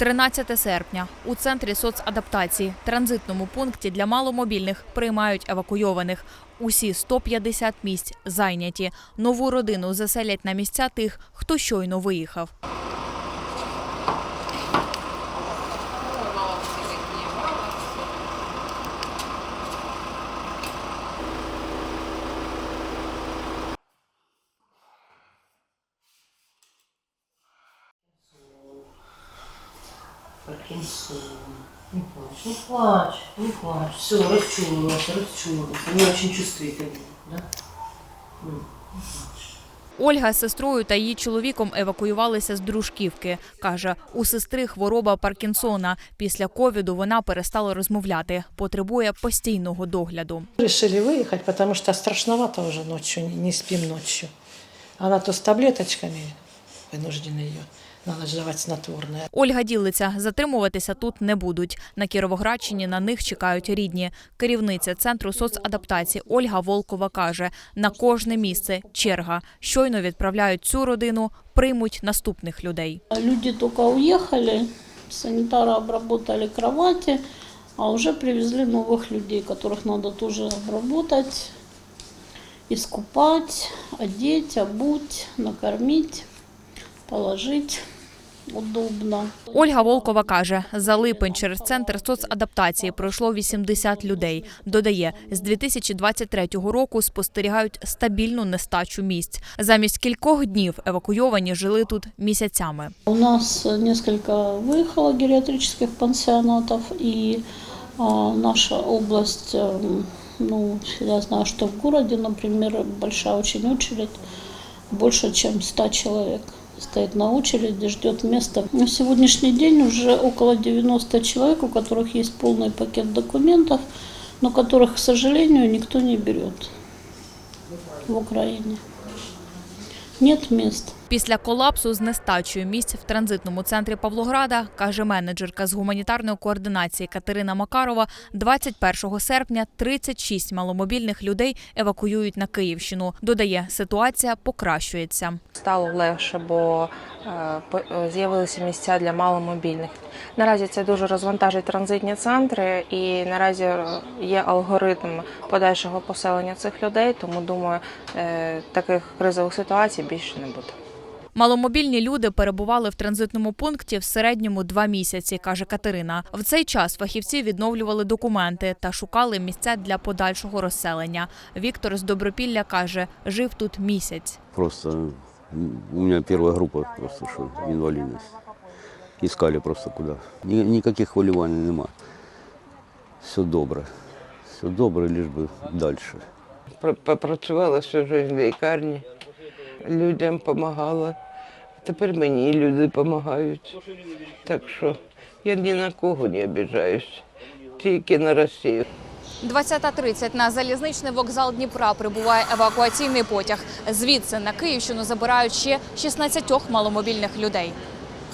13 серпня у центрі соцадаптації, транзитному пункті для маломобільних приймають евакуйованих. Усі 150 місць зайняті. Нову родину заселять на місця тих, хто щойно виїхав. Не плачь, не плачь, не плачь. Все, расчулилась, расчулилась. Они очень чувствительны, да? Не. Ольга з сестрою та її чоловіком евакуювалися з Дружківки. Каже, у сестри хвороба Паркінсона. Після ковіду вона перестала розмовляти, потребує постійного догляду. Решили выехать, потому что страшновато уже ночью, не, спим ночью. Она то с таблеточками, вынуждены ее, надо же давать снотворное. Ольга ділиться, затримуватися тут не будуть. На Кіровоградщині на них чекають рідні. Керівниця центру соцадаптації Ольга Волкова каже: на кожне місце черга. Щойно відправляють цю родину, приймуть наступних людей. Люди только уехали, санитары обработали кровати, а уже привезли новых людей, которых надо тоже обработать, искупать, одеть, обуть, накормить, положить удобно. Ольга Волкова каже, за липень через центр соцадаптації пройшло 80 людей. Додає, з 2023 року спостерігають стабільну нестачу місць. Замість кількох днів евакуйовані жили тут місяцями. У нас э, несколько выехало гериатрических пансионатов, и а, наша область, эм, ну, я знаю, что в городе, например, большая очень очередь, больше, чем 100 человек Стоит на очереди, ждет места. На сегодняшний день уже около 90 человек, у которых есть полный пакет документов, но которых, к сожалению, никто не берет в Украине. Нет мест. Після колапсу з нестачею місць в транзитному центрі Павлограда, каже менеджерка з гуманітарної координації Катерина Макарова, 21 серпня 36 маломобільних людей евакуюють на Київщину. Додає, ситуація покращується. Стало легше, бо е, з'явилися місця для маломобільних. Наразі це дуже розвантажить транзитні центри, і наразі є алгоритм подальшого поселення цих людей. Тому думаю, е, таких кризових ситуацій більше не буде. Маломобільні люди перебували в транзитному пункті в середньому два місяці, каже Катерина. В цей час фахівці відновлювали документи та шукали місця для подальшого розселення. Віктор з Добропілля каже, жив тут місяць. Просто у меня первая группа, просто что инвалидность. Искали просто куда. Ни- никаких хвилювань нема. Все добре. Все добре, лишь би дальше. Пр- Попрацювала всю життя в лікарні, людям допомагала. Тепер мені люди допомагають. Так що я ні на кого не обіжаюсь, тільки на Росію. 20.30 на залізничний вокзал Дніпра прибуває евакуаційний потяг. Звідси на Київщину забирають ще 16 маломобільних людей.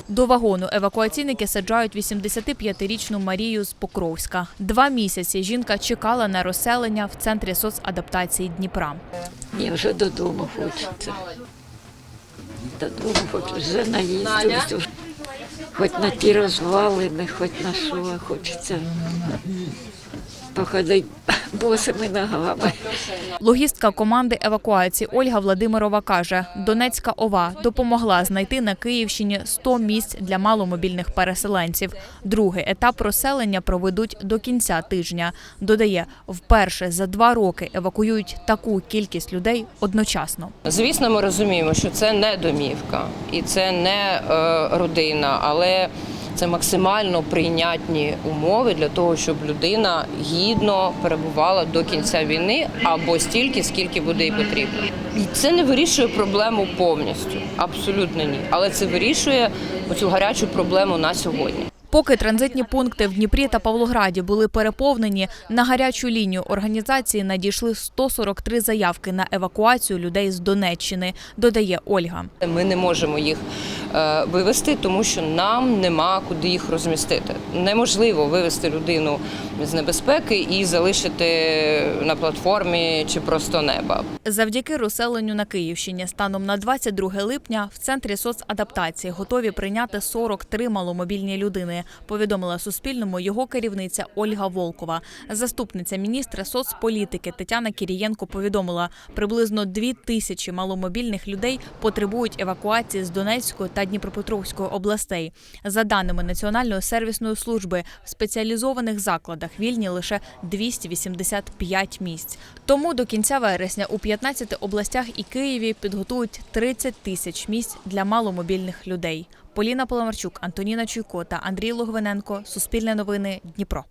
До вагону евакуаційники саджають 85-річну Марію з Покровська. Два місяці жінка чекала на розселення в центрі соцадаптації Дніпра. Мені вже додому хочеться. Додому хочеться, вже наїздився. Хоч на ті розвалини, хоч на що, хочеться походити босими ногами. Логістка команди евакуації Ольга Владимирова каже, Донецька ОВА допомогла знайти на Київщині 100 місць для маломобільних переселенців. Другий етап розселення проведуть до кінця тижня. Додає, вперше за два роки евакуюють таку кількість людей одночасно. Звісно, ми розуміємо, що це не домівка і це не е, родина, але це максимально прийнятні умови для того, щоб людина гідно перебувала до кінця війни або стільки, скільки буде їй потрібно. І це не вирішує проблему повністю, абсолютно ні. Але це вирішує цю гарячу проблему на сьогодні. Поки транзитні пункти в Дніпрі та Павлограді були переповнені, на гарячу лінію організації надійшли 143 заявки на евакуацію людей з Донеччини, додає Ольга. Ми не можемо їх е, вивезти, тому що нам нема куди їх розмістити. Неможливо вивезти людину з небезпеки і залишити на платформі чи просто неба. Завдяки розселенню на Київщині станом на 22 липня в центрі соцадаптації готові прийняти 43 маломобільні людини. Повідомила Суспільному його керівниця Ольга Волкова. Заступниця міністра соцполітики Тетяна Кірієнко повідомила, приблизно 2 тисячі маломобільних людей потребують евакуації з Донецької та Дніпропетровської областей. За даними Національної сервісної служби, в спеціалізованих закладах вільні лише 285 місць. Тому до кінця вересня у 15 областях і Києві підготують 30 тисяч місць для маломобільних людей. Поліна Поломарчук, Антоніна Чуйко та Андрій Логвиненко. Суспільне новини Дніпро.